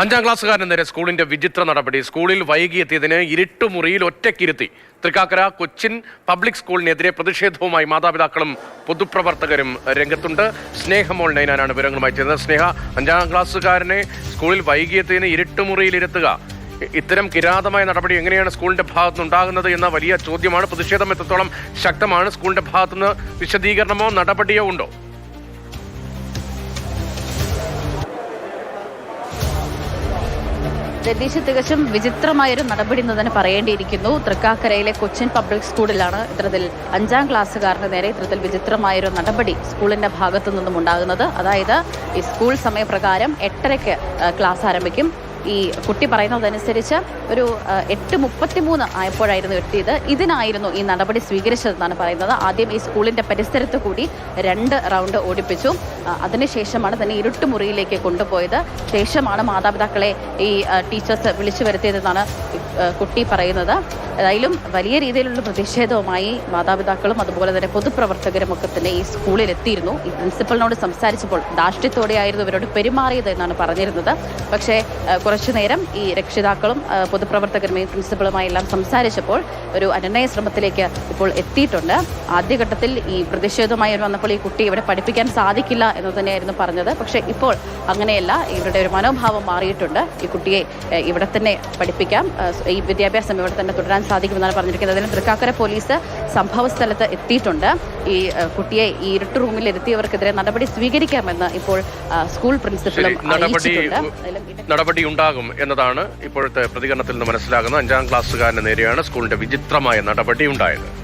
അഞ്ചാം ക്ലാസ്സുകാരൻ നേരെ സ്കൂളിന്റെ വിചിത്ര നടപടി. സ്കൂളിൽ വൈകി വൈകിയെത്തിയതിന് ഇരുട്ടുമുറിയിൽ ഒറ്റക്കിരുത്തി. തൃക്കാക്കര കൊച്ചിൻ പബ്ലിക് സ്കൂളിനെതിരെ പ്രതിഷേധവുമായി മാതാപിതാക്കളും പൊതുപ്രവർത്തകരും രംഗത്തുണ്ട്. സ്നേഹമോൾ നൈനാനാണ് വിവരങ്ങളുമായി ചേർന്നത് സ്നേഹ അഞ്ചാം ക്ലാസ്സുകാരനെ സ്കൂളിൽ വൈകിയെത്തിയതിന് ഇരുട്ടുമുറിയിൽ ഇരുത്തുക ഇത്തരം കിരാതമായ നടപടി എങ്ങനെയാണ് സ്കൂളിന്റെ ഭാഗത്ത് ഉണ്ടാകുന്നത് എന്ന വലിയ ചോദ്യമാണ്. പ്രതിഷേധം എത്രത്തോളം ശക്തമാണ് സ്കൂളിന്റെ ഭാഗത്തുനിന്ന് വിശദീകരണമോ നടപടിയോ ഉണ്ടോ? രതീഷ് തികച്ചും വിചിത്രമായൊരു നടപടി എന്ന് തന്നെ പറയേണ്ടിയിരിക്കുന്നു. തൃക്കാക്കരയിലെ കൊച്ചിൻ പബ്ലിക് സ്കൂളിലാണ് ഇത്തരത്തിൽ അഞ്ചാം ക്ലാസ്സുകാരന് നേരെ ഇത്തരത്തിൽ വിചിത്രമായൊരു നടപടി സ്കൂളിന്റെ ഭാഗത്തു നിന്നും ഉണ്ടാകുന്നത്. അതായത് ഈ സ്കൂൾ സമയപ്രകാരം എട്ടരയ്ക്ക് ക്ലാസ് ആരംഭിക്കും. ഈ കുട്ടി പറയുന്നതനുസരിച്ച് ഒരു എട്ട് മുപ്പത്തിമൂന്ന് ആയപ്പോഴായിരുന്നു എത്തിയത്. ഇതിനായിരുന്നു ഈ നടപടി സ്വീകരിച്ചതെന്നാണ് പറയുന്നത്. ആദ്യം ഈ സ്കൂളിന്റെ പരിസരത്ത് കൂടി രണ്ട് റൗണ്ട് ഓടിപ്പിച്ചു. അതിനുശേഷമാണ് തന്നെ ഇരുട്ട് മുറിയിലേക്ക് കൊണ്ടുപോയത്. ശേഷമാണ് മാതാപിതാക്കളെ ഈ ടീച്ചേഴ്സ് വിളിച്ചു വരുത്തിയതെന്നാണ് കുട്ടി പറയുന്നത്. ഏതായാലും വലിയ രീതിയിലുള്ള പ്രതിഷേധവുമായി മാതാപിതാക്കളും അതുപോലെ തന്നെ പൊതുപ്രവർത്തകരും ഒക്കെ തന്നെ ഈ സ്കൂളിൽ എത്തിയിരുന്നു ഈ പ്രിൻസിപ്പളിനോട് സംസാരിച്ചപ്പോൾ ധാർഷ്ട്യത്തോടെയായിരുന്നു ഇവരോട് പെരുമാറിയത് എന്നാണ് പറഞ്ഞിരുന്നത്. പക്ഷേ കുറച്ചു നേരം ഈ രക്ഷിതാക്കളും പൊതുപ്രവർത്തകരും ഈ പ്രിൻസിപ്പളുമായി എല്ലാം സംസാരിച്ചപ്പോൾ ഒരു അനുനയ ശ്രമത്തിലേക്ക് ഇപ്പോൾ എത്തിയിട്ടുണ്ട്. ആദ്യഘട്ടത്തിൽ ഈ പ്രതിഷേധവുമായി വന്നപ്പോൾ ഈ കുട്ടി ഇവിടെ പഠിപ്പിക്കാൻ സാധിക്കില്ല എന്ന് തന്നെയായിരുന്നു പറഞ്ഞത്. പക്ഷേ ഇപ്പോൾ അങ്ങനെയല്ല. ഇവരുടെ ഒരു മനോഭാവം മാറിയിട്ടുണ്ട്. ഈ കുട്ടിയെ ഇവിടെ തന്നെ പഠിപ്പിക്കാം. ഈ വിദ്യാഭ്യാസം ഇവിടെ തന്നെ തുടരാൻ സാധിക്കുമെന്നാണ് പറഞ്ഞിരിക്കുന്നത്. അതിന് തൃക്കാക്കര പോലീസ് സംഭവ സ്ഥലത്ത് എത്തിയിട്ടുണ്ട്. ഈ കുട്ടിയെ ഈ ഇരുട്ട് റൂമിൽ എത്തിയവർക്കെതിരെ നടപടി സ്വീകരിക്കാമെന്ന് ഇപ്പോൾ സ്കൂൾ പ്രിൻസിപ്പലും നടപടി ഉണ്ടാകും എന്നതാണ് ഇപ്പോഴത്തെ പ്രതികരണത്തിൽ നിന്ന് മനസ്സിലാകുന്നത്. അഞ്ചാം ക്ലാസ്സുകാരന് നേരെയാണ് സ്കൂളിന്റെ വിചിത്രമായ നടപടി ഉണ്ടായത്.